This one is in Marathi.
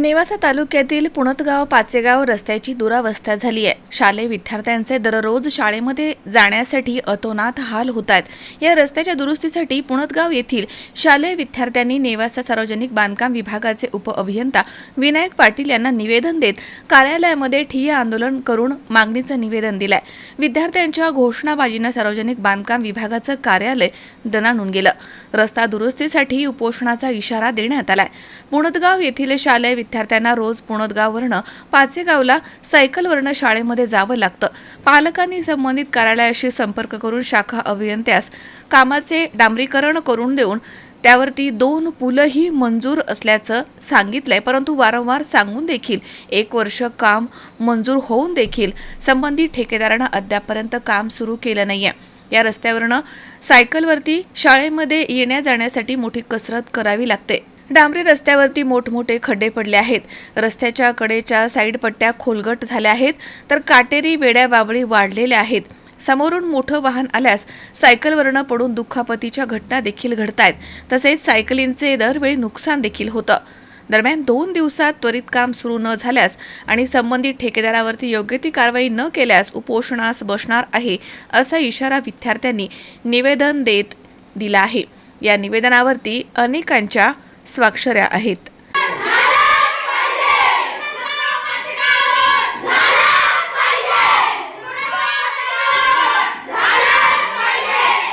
नेवासा तालुक्यातील पुणतगाव पाचेगाव रस्त्याची दुरावस्था झाली आहे. शालेय विद्यार्थ्यांचे दररोज शाळेमध्ये जाण्यासाठी अतोनात हाल होत आहेत. या रस्त्याच्या दुरुस्तीसाठी पुणतगाव येथील शालेय विद्यार्थ्यांनी नेवासा सार्वजनिक बांधकाम विभागाचे उपअभियंता विनायक पाटील यांना निवेदन देत कार्यालयामध्ये ठिय्या आंदोलन करून मागणीचं निवेदन दिलंय. विद्यार्थ्यांच्या घोषणाबाजीनं सार्वजनिक बांधकाम विभागाचं कार्यालय दणाणून गेलं. रस्ता दुरुस्तीसाठी उपोषणाचा इशारा देण्यात आलाय. पुणतगाव येथील शालेय विद्यार्थ्यांना रोज पुणतगाववरनं पाचेगावला सायकलवरनं शाळेमध्ये जावं लागतं. पालकांनी संबंधित कार्यालयाशी संपर्क करून शाखा अभियंत्यास कामाचे डांबरीकरण करून देऊन त्यावरती दोन पुलंही मंजूर असल्याचं सांगितलंय. परंतु वारंवार सांगून देखील एक वर्ष काम मंजूर होऊन देखील संबंधित ठेकेदारानं अद्यापपर्यंत काम सुरू केलं नाही आहे या रस्त्यावरनं सायकलवरती शाळेमध्ये येण्या जाण्यासाठी मोठी कसरत करावी लागते. डांबरी रस्त्यावरती मोठमोठे खड्डे पडले आहेत. रस्त्याच्या कडेच्या साईड पट्ट्या खोलगट झाल्या आहेत तर काटेरी वेड्या बाबळी वाढलेल्या आहेत. समोरून मोठं वाहन आल्यास सायकलवरनं पडून दुखापतीच्या घटना देखील घडतायत. तसेच सायकलींचे दरवेळी नुकसान देखील होतं. दरम्यान दोन दिवसात त्वरित काम सुरू न झाल्यास आणि संबंधित ठेकेदारावरती योग्य ती कारवाई न केल्यास उपोषणास बसणार आहे असा इशारा विद्यार्थ्यांनी निवेदन देत दिला आहे. या निवेदनावरती अनेकांच्या स्वाक्षऱ्या आहेत.